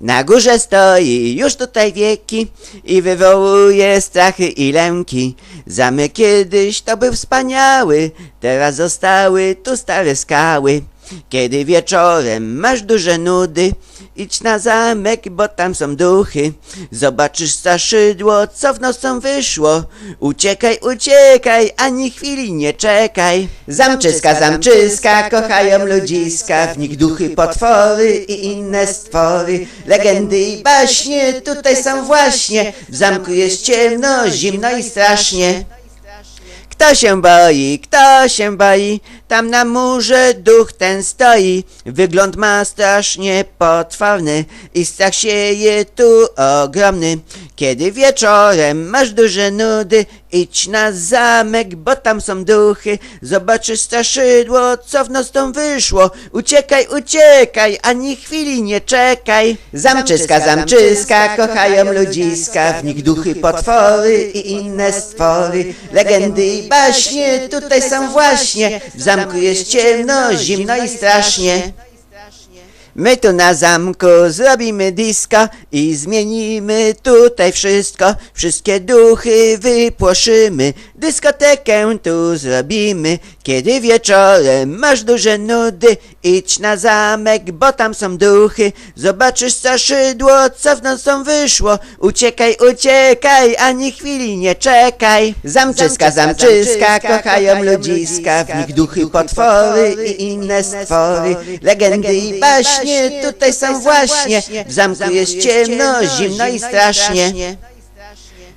Na górze stoi już tutaj wieki i wywołuje strachy i lęki. Zamek kiedyś to był wspaniały, teraz zostały tu stare skały. Kiedy wieczorem masz duże nudy, idź na zamek, bo tam są duchy. Zobaczysz straszydło, co w nocą wyszło. Uciekaj, uciekaj, ani chwili nie czekaj. Zamczyska, zamczyska, kochają ludziska, w nich duchy, potwory i inne stwory. Legendy i baśnie tutaj są właśnie, w zamku jest ciemno, zimno i strasznie. Kto się boi, kto się boi? Tam na murze duch ten stoi. Wygląd ma strasznie potworny i strach sieje tu ogromny. Kiedy wieczorem masz duże nudy, idź na zamek, bo tam są duchy. Zobaczysz straszydło, co w noc tą wyszło. Uciekaj, uciekaj, ani chwili nie czekaj. Zamczyska, zamczyska, kochają ludziska, w nich duchy, potwory i inne stwory. Legendy i baśnie tutaj są właśnie, w zamku jest ciemno, zimno i strasznie. My tu na zamku zrobimy disco i zmienimy tutaj wszystko. Wszystkie duchy wypłoszymy, dyskotekę tu zrobimy. Kiedy wieczorem masz duże nudy, idź na zamek, bo tam są duchy. Zobaczysz straszydło, co w nocą wyszło. Uciekaj, uciekaj, ani chwili nie czekaj. Zamczyska, zamczyska, kochają ludziska, w nich duchy, potwory i inne stwory. Legendy i baśnie tutaj są właśnie, w zamku jest ciemno, zimno i strasznie.